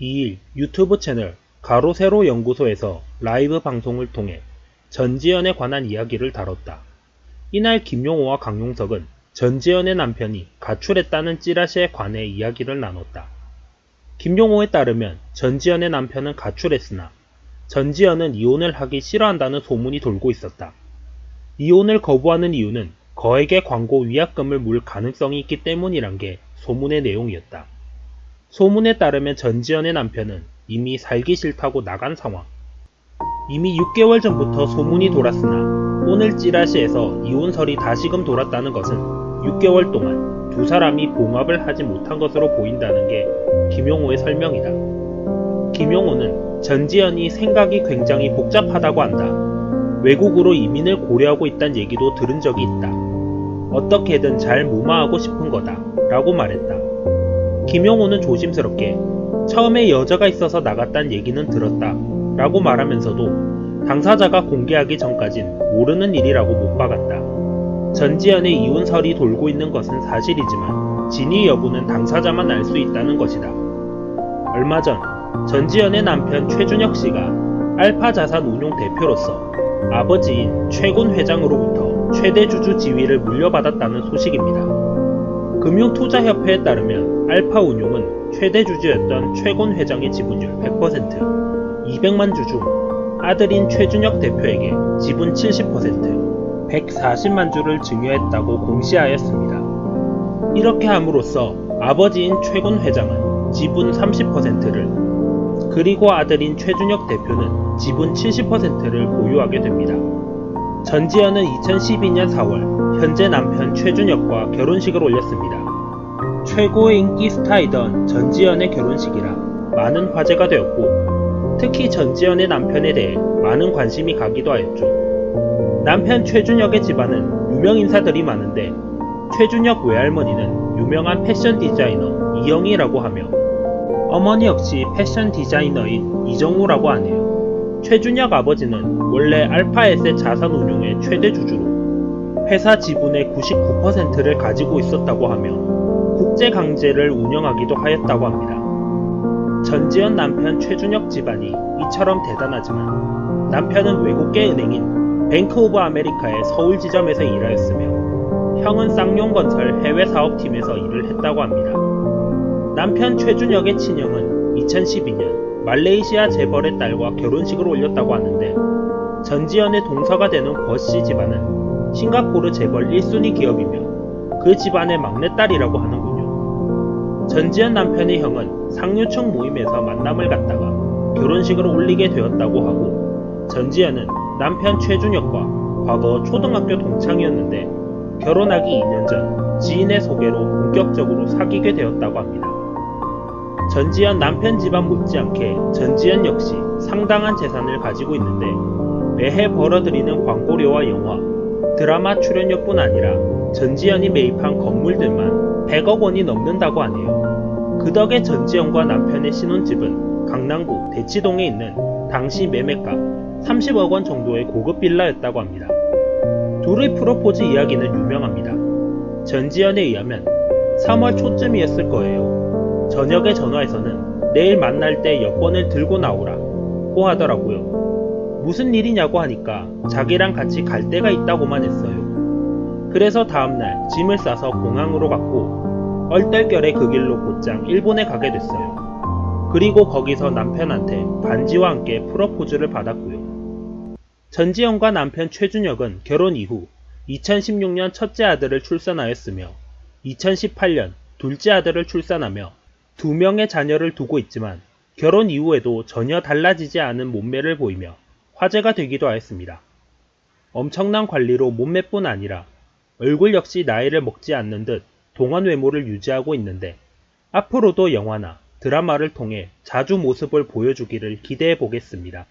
2일 유튜브 채널 가로세로 연구소에서 라이브 방송을 통해 전지현에 관한 이야기를 다뤘다. 이날 김용호와 강용석은 전지현의 남편이 가출했다는 찌라시에 관해 이야기를 나눴다. 김용호에 따르면 전지현의 남편은 가출했으나 전지현은 이혼을 하기 싫어한다는 소문이 돌고 있었다. 이혼을 거부하는 이유는 거액의 광고 위약금을 물 가능성이 있기 때문이란 게 소문의 내용이었다. 소문에 따르면 전지현의 남편은 이미 살기 싫다고 나간 상황. 이미 6개월 전부터 소문이 돌았으나 오늘 찌라시에서 이혼설이 다시금 돌았다는 것은 6개월 동안 두 사람이 봉합을 하지 못한 것으로 보인다는 게 김용호의 설명이다. 김용호는 전지현이 생각이 굉장히 복잡하다고 한다. 외국으로 이민을 고려하고 있다는 얘기도 들은 적이 있다. 어떻게든 잘 무마하고 싶은 거다. 라고 말했다. 김용호는 조심스럽게 처음에 여자가 있어서 나갔단 얘기는 들었다. 라고 말하면서도 당사자가 공개하기 전까진 모르는 일이라고 못 박았다. 전지현의 이혼설이 돌고 있는 것은 사실이지만 진위 여부는 당사자만 알 수 있다는 것이다. 얼마 전 전지현의 남편 최준혁 씨가 알파 자산 운용 대표로서 아버지인 최군 회장으로부터 최대 주주 지위를 물려받았다는 소식입니다. 금융투자협회에 따르면 알파 운용은 최대 주주였던 최곤 회장의 지분율 100%, 200만 주 중 아들인 최준혁 대표에게 지분 70%, 140만 주를 증여했다고 공시하였습니다. 이렇게 함으로써 아버지인 최곤 회장은 지분 30%를, 그리고 아들인 최준혁 대표는 지분 70%를 보유하게 됩니다. 전지현은 2012년 4월 현재 남편 최준혁과 결혼식을 올렸습니다. 최고의 인기 스타이던 전지현의 결혼식이라 많은 화제가 되었고 특히 전지현의 남편에 대해 많은 관심이 가기도 하였죠. 남편 최준혁의 집안은 유명 인사들이 많은데 최준혁 외할머니는 유명한 패션 디자이너 이영희라고 하며 어머니 역시 패션 디자이너인 이정우라고 하네요. 최준혁 아버지는 원래 알파에셋 자산 운용의 최대 주주로 회사 지분의 99%를 가지고 있었다고 하며 국제 강제를 운영하기도 하였다고 합니다. 전지현 남편 최준혁 집안이 이처럼 대단하지만 남편은 외국계 은행인 뱅크 오브 아메리카의 서울 지점에서 일하였으며 형은 쌍용건설 해외 사업팀에서 일을 했다고 합니다. 남편 최준혁의 친형은 2012년 말레이시아 재벌의 딸과 결혼식을 올렸다고 하는데 전지현의 동서가 되는 버씨 집안은 싱가포르 재벌 1순위 기업이며 그 집안의 막내딸이라고 하는군요. 전지현 남편의 형은 상류층 모임에서 만남을 갖다가 결혼식을 올리게 되었다고 하고 전지현은 남편 최준혁과 과거 초등학교 동창이었는데 결혼하기 2년 전 지인의 소개로 본격적으로 사귀게 되었다고 합니다. 전지현 남편 집안 못지 않게 전지현 역시 상당한 재산을 가지고 있는데 매해 벌어들이는 광고료와 영화, 드라마 출연료뿐 아니라 전지현이 매입한 건물들만 100억 원이 넘는다고 하네요. 그 덕에 전지현과 남편의 신혼집은 강남구 대치동에 있는 당시 매매가 30억 원 정도의 고급 빌라였다고 합니다. 둘의 프로포즈 이야기는 유명합니다. 전지현에 의하면 3월 초쯤이었을 거예요. 저녁에 전화해서는 내일 만날 때 여권을 들고 나오라고 하더라고요. 무슨 일이냐고 하니까 자기랑 같이 갈 데가 있다고만 했어요. 그래서 다음날 짐을 싸서 공항으로 갔고 얼떨결에 그 길로 곧장 일본에 가게 됐어요. 그리고 거기서 남편한테 반지와 함께 프로포즈를 받았고요. 전지현과 남편 최준혁은 결혼 이후 2016년 첫째 아들을 출산하였으며 2018년 둘째 아들을 출산하며 두 명의 자녀를 두고 있지만 결혼 이후에도 전혀 달라지지 않은 몸매를 보이며 화제가 되기도 하였습니다. 엄청난 관리로 몸매뿐 아니라 얼굴 역시 나이를 먹지 않는 듯 동안 외모를 유지하고 있는데 앞으로도 영화나 드라마를 통해 자주 모습을 보여주기를 기대해 보겠습니다.